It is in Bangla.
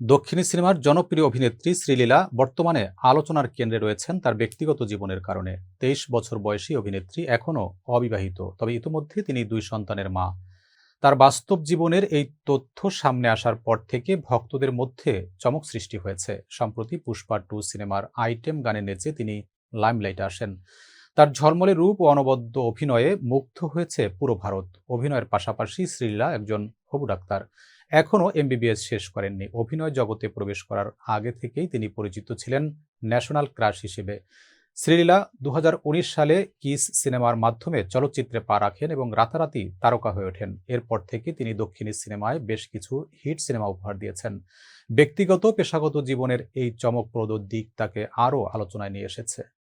দক্ষিণী সিনেমার জনপ্রিয় অভিনেত্রী শ্রীলীলা বর্তমানে আলোচনার কেন্দ্রে রয়েছেন তার ব্যক্তিগত জীবনের কারণে। তেইশ বছর বয়সী অভিনেত্রী এখনও অবিবাহিত, তবে ইতিমধ্যে তিনি দুই সন্তানের মা। তার বাস্তব জীবনের এই তথ্য সামনে আসার পর থেকে ভক্তদের মধ্যে চমক সৃষ্টি হয়েছে। সম্প্রতি পুষ্পা টু সিনেমার আইটেম গানে নেচে তিনি লাইমলাইটে আসেন। তার ঝলমলে রূপ ও অনবদ্য অভিনয়ে মুগ্ধ হয়েছে পুরো ভারত। অভিনয়ের পাশাপাশি শ্রীলীলা একজন হবু ডাক্তার। এখনও এমবিবিএস শেষ করেননি। অভিনয় জগতে প্রবেশ করার আগে থেকেই তিনি পরিচিত ছিলেন ন্যাশনাল ক্রাশ হিসেবে। শ্রীলীলা দু হাজার উনিশ সালে কিস সিনেমার মাধ্যমে চলচ্চিত্রে পা রাখেন এবং রাতারাতি তারকা হয়ে ওঠেন। এরপর থেকে তিনি দক্ষিণী সিনেমায় বেশ কিছু হিট সিনেমা উপহার দিয়েছেন। ব্যক্তিগত, পেশাগত জীবনের এই চমকপ্রদ দিক তাকে আরও আলোচনায় নিয়ে এসেছে।